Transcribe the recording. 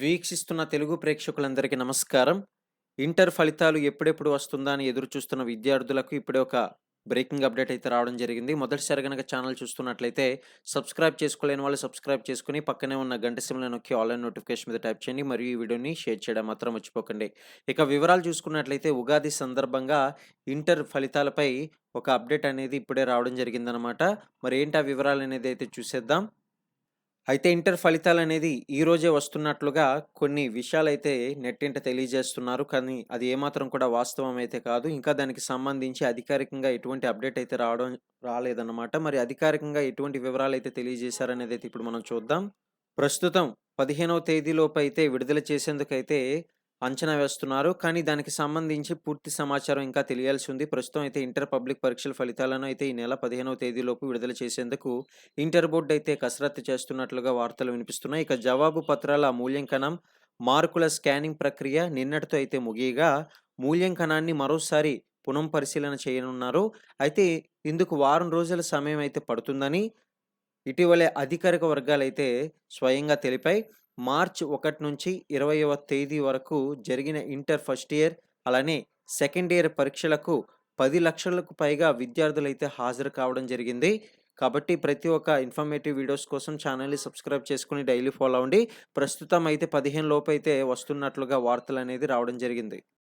వీక్షిస్తున్న తెలుగు ప్రేక్షకులందరికీ నమస్కారం. ఇంటర్ ఫలితాలు ఎప్పుడెప్పుడు వస్తుందా అని ఎదురు చూస్తున్న విద్యార్థులకు ఇప్పుడే ఒక బ్రేకింగ్ అప్డేట్ అయితే రావడం జరిగింది. మొదటిసారి గనక ఛానల్ చూస్తున్నట్లయితే సబ్స్క్రైబ్ చేసుకోలేని వాళ్ళు సబ్స్క్రైబ్ చేసుకుని పక్కనే ఉన్న గంట సిమ్లో నొక్కి ఆన్లైన్ నోటిఫికేషన్ మీద టైప్ చేయండి. మరియు ఈ వీడియోని షేర్ చేయడం మాత్రం మర్చిపోకండి. ఇక వివరాలు చూసుకున్నట్లయితే ఉగాది సందర్భంగా ఇంటర్ ఫలితాలపై ఒక అప్డేట్ అనేది ఇప్పుడే రావడం జరిగిందనమాట. మరి ఏంటి ఆ వివరాలనేది అయితే చూసేద్దాం. అయితే ఇంటర్ ఫలితాలనేది ఈ రోజే వస్తున్నట్లుగా కొన్ని విషయాలైతే నెట్టింట తెలియజేస్తున్నారు. కానీ అది ఏమాత్రం కూడా వాస్తవం అయితే కాదు. ఇంకా దానికి సంబంధించి అధికారికంగా ఎటువంటి అప్డేట్ అయితే రావడం రాలేదన్నమాట. మరి అధికారికంగా ఎటువంటి వివరాలు అయితే తెలియజేశారనేది అయితే ఇప్పుడు మనం చూద్దాం. ప్రస్తుతం 15వ తేదీలోపు అయితే విడుదల చేసేందుకైతే అంచనా వేస్తున్నారు. కానీ దానికి సంబంధించి పూర్తి సమాచారం ఇంకా తెలియాల్సి ఉంది. ప్రస్తుతం అయితే ఇంటర్ పబ్లిక్ పరీక్షల ఫలితాలను అయితే ఈ నెల 15వ తేదీలోపు విడుదల చేసేందుకు ఇంటర్ బోర్డ్ అయితే కసరత్తు చేస్తున్నట్లుగా వార్తలు వినిపిస్తున్నాయి. ఇక జవాబు పత్రాల మూల్యాంకనం, మార్కుల స్కానింగ్ ప్రక్రియ నిన్నటితో అయితే ముగియగా మూల్యాంకనాన్ని మరోసారి పునః పరిశీలన చేయనున్నారు. అయితే ఇందుకు వారం రోజుల సమయం అయితే పడుతుందని ఇటీవలే అధికారిక వర్గాలైతే స్వయంగా తెలిపాయి. మార్చ్ ఒకటి నుంచి 20వ తేదీ వరకు జరిగిన ఇంటర్ ఫస్ట్ ఇయర్, అలానే సెకండ్ ఇయర్ పరీక్షలకు పది లక్షలకు పైగా విద్యార్థులైతే హాజరు కావడం జరిగింది. కాబట్టి ప్రతి ఒక్క ఇన్ఫర్మేటివ్ వీడియోస్ కోసం ఛానల్‌ని సబ్స్క్రైబ్ చేసుకుని డైలీ ఫాలో అవ్వండి. ప్రస్తుతం అయితే 15 లోపు అయితే వస్తున్నట్లుగా వార్తలనేది రావడం జరిగింది.